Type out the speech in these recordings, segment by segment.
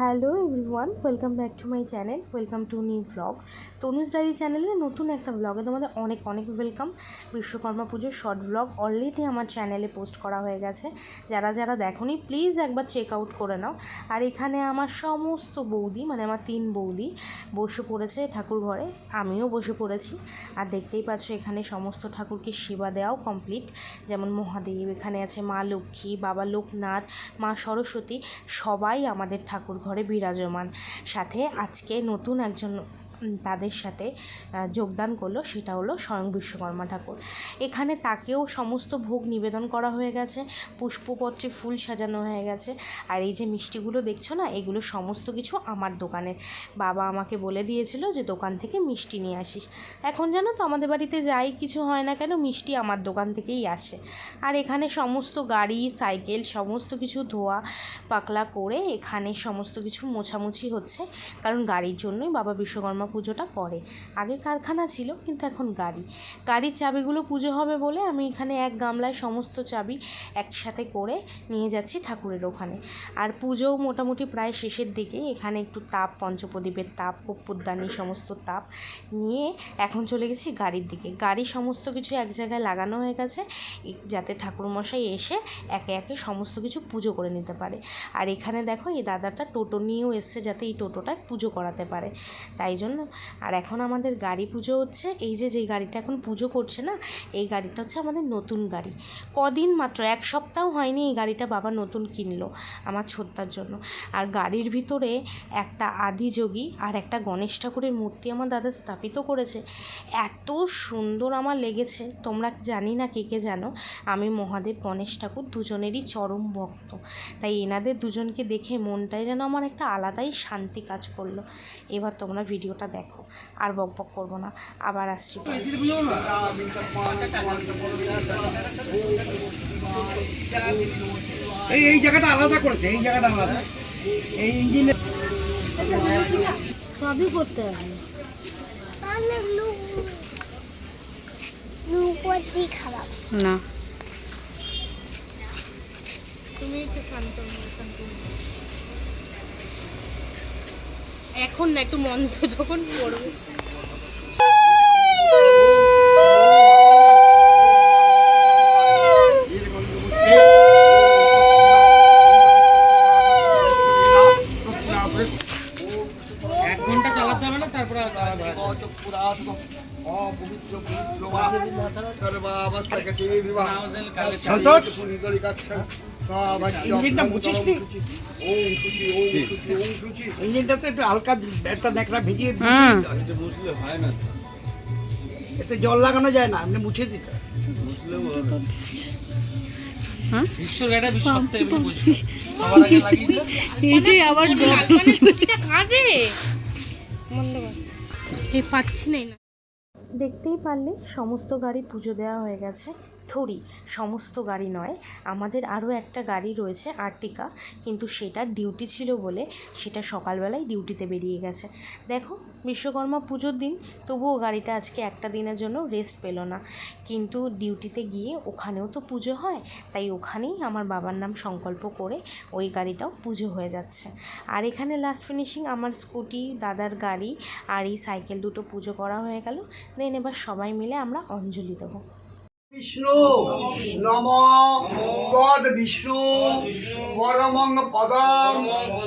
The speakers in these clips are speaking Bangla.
Hello everyone, welcome back to my channel, welcome to new blog. Tanuj diary চ্যানেলে নতুন একটা ব্লগে তোমাদের অনেক অনেক ওয়েলকাম। বিশ্বকর্মা পুজোর শর্ট ব্লগ অলরেডি আমার চ্যানেলে পোস্ট করা হয়ে গেছে। যারা যারা দেখোনি প্লিজ একবার চেক আউট করে নাও। আর এখানে আমার সমস্ত বৌদি মানে আমার তিন বৌদি, বসে পড়েছে ঠাকুর ঘরে। আমিও বসে পড়েছি। আর দেখতেই পাচ্ছ এখানে সমস্ত ঠাকুরকে সেবা দেওয়াও কমপ্লিট যেমন মহাদেব এখানে আছে, মা লক্ষ্মী, বাবা লোকনাথ, মা সরস্বতী, সবাই আমাদের ঠাকুর ঘরে বিরাজমান। সাথে আজকে নতুন একজন তাদের সাথে যোগদান করল, সেটা হলো স্বয়ং বিশ্বকর্মা ঠাকুর। এখানে তাকেও সমস্ত ভোগ নিবেদন করা হয়ে গেছে, পুষ্পপত্রে ফুল সাজানো হয়ে গেছে। আর এই যে মিষ্টিগুলো দেখছ না, এগুলো সমস্ত কিছু আমার দোকানের বাবা আমাকে বলে দিয়েছিল যে, দোকান থেকে মিষ্টি নিয়ে আসিস। এখন জানো তো, আমাদের বাড়িতে যাই কিছু হয় না কেন, মিষ্টি আমার দোকান থেকেই আসে। আর এখানে সমস্ত গাড়ি, সাইকেল, সমস্ত কিছু ধোয়া পাকলা করে এখানে সমস্ত কিছু মোছামুছি হচ্ছে। কারণ গাড়ির জন্যই বাবা বিশ্বকর্মা পুজোটা করে আগে কারখানা ছিল, কিন্তু এখন গাড়ি। গাড়ির চাবিগুলো পুজো হবে বলে আমি এখানে এক গামলায় সমস্ত চাবি একসাথে করে নিয়ে যাচ্ছি ঠাকুরের ওখানে। আর পুজোও মোটামুটি প্রায় শেষের দিকে। এখানে একটু তাপ, পঞ্চপ্রদীপের তাপ কপ্পুরদানি সমস্ত তাপ নিয়ে এখন চলে গেছি গাড়ির দিকে। গাড়ি সমস্ত কিছু এক জায়গায় লাগানো হয়ে গেছে যাতে ঠাকুরমশাই এসে একে একে সমস্ত কিছু পুজো করে নিতে পারে। আর এখানে দেখো, এই দাদাটা টোটো নিয়েও এসছে যাতে এই টোটোটায় পুজো করাতে পারে। তাই জন্য আর এখন আমাদের গাড়ি পুজো হচ্ছে, এই যে যেই গাড়িটা এখন পুজো করছে না, এই গাড়িটা হচ্ছে আমাদের নতুন গাড়ি। কদিন মাত্র, এক সপ্তাহ হয়নি এই গাড়িটা বাবা নতুন কিনলো আমার ছোট্টার জন্য। আর গাড়ির ভিতরে একটা আদিযোগী আর একটা গণেশ ঠাকুরের মূর্তি আমার দাদা স্থাপিত করেছে। এত সুন্দর আমার লেগেছে, তোমরা জানি না কে কে জানো, আমি মহাদেব, গণেশ ঠাকুর দুজনেরই চরম ভক্ত। তাই এনাদের দুজনকে দেখে মনটায় যেন আমার একটা আলাদাই শান্তি কাজ করল। এবার তোমরা ভিডিওটা দেখো। আর বক বক করব না। আবার আসছি এই এই জায়গাটা আলাদা করেছে এই জায়গাটা আলাদা। এই ইঞ্জিনে সবই করতে হবে। খারাপ। না। তুমি একটু শান্ত। এখন না একটু মন্দ যখন পড়বে এক ঘণ্টা চালাতে না তারপরে সন্তোষ ইঞ্জিনটা মুছিস নি? ইঞ্জিনটাতে একটু হালকা একটা ন্যাকড়া ভিজিয়ে এতে জল লাগানো যায় না এমনি মুছে দিতে হয়। এসে আবার কাটে বন্ধ কর এই পাচ্ছি না না। দেখতেই পারলে সমস্ত গাড়ি পুজো দেওয়া হয়ে গেছে। থরি, সমস্ত গাড়ি নয়, আমাদের আরও একটা গাড়ি রয়েছে আর্টিকা কিন্তু সেটা ডিউটি ছিল বলে সেটা সকালবেলায় ডিউটিতে বেরিয়ে গেছে। দেখো, বিশ্বকর্মা পুজোর দিন, তবুও গাড়িটা আজকে একটা দিনের জন্য রেস্ট পেল না। কিন্তু ডিউটিতে গিয়ে ওখানেও তো পুজো হয়, তাই ওখানেই আমার বাবার নাম সংকল্প করে ওই গাড়িটাও পুজো হয়ে যাচ্ছে। আর এখানে লাস্ট ফিনিশিং আমার স্কুটি, দাদার গাড়ি আর এই সাইকেল দুটো পুজো করা হয়ে গেল। দেন এবার সবাই মিলে আমরা অঞ্জলি দেবো। বিষ্ণু নম তদ বিষ্ণু, পরমং পদম,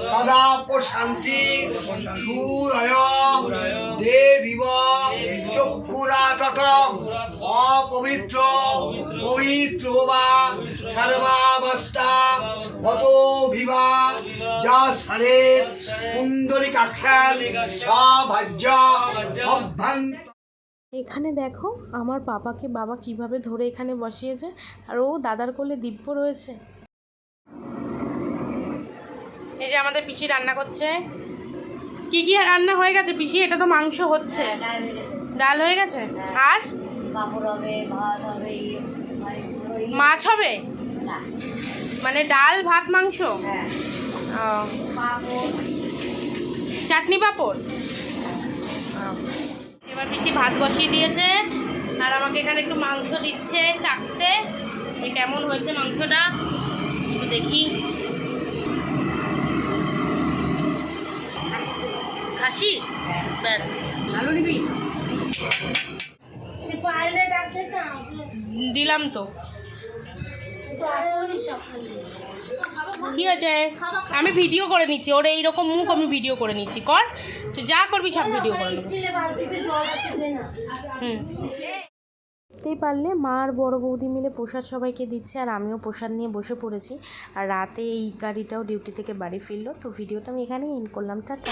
সদা শান্তি সুরয়, দেবিব চক্ষুরাততম অপবিত্র, পবিত্র বা সর্বাবস্থা কত ভিবা যা সরে কুণ্ডলী কাক্ষাল সভাজ্য অভ্যন্ত এখানে দেখো আমার পাপাকে বাবা কীভাবে ধরে এখানে বসিয়েছে আর ও দাদার কোলে দিব্য রয়েছে। এই যে আমাদের পিসি রান্না করছে। কি কি রান্না হয়ে গেছে পিসি? এটা তো মাংস হচ্ছে। ডাল হয়ে গেছে। আর? ভাত হবে মাছ হবে? মানে ডাল ভাত মাংস? হ্যাঁ। চাটনি পাঁপড়। পিসি ভাত বসিয়ে দিয়েছে। আর আমাকে এখানে একটু মাংস দিচ্ছে চাকতে। যে কেমন হয়েছে মাংসটা একটু দেখি। খাসি? ব্যাস। ভালো নিবি? দিলাম তো। কি হয়েছে? আমি ভিডিও করে নিচ্ছি। ওর এইরকম মুখ আমি ভিডিও করে নিচ্ছি। কর। তুই যা করবি সব ভিডিও করে হুম। তেই পারলে মা আর বড় বৌদি মিলে প্রসাদ সবাইকে দিচ্ছে আর আমিও প্রসাদ নিয়ে বসে পড়েছি। আর রাতে এই গাড়িটাও ডিউটি থেকে বাড়ি ফিরলো তো ভিডিওটা আমি এখানেই ইন করলাম টাটা।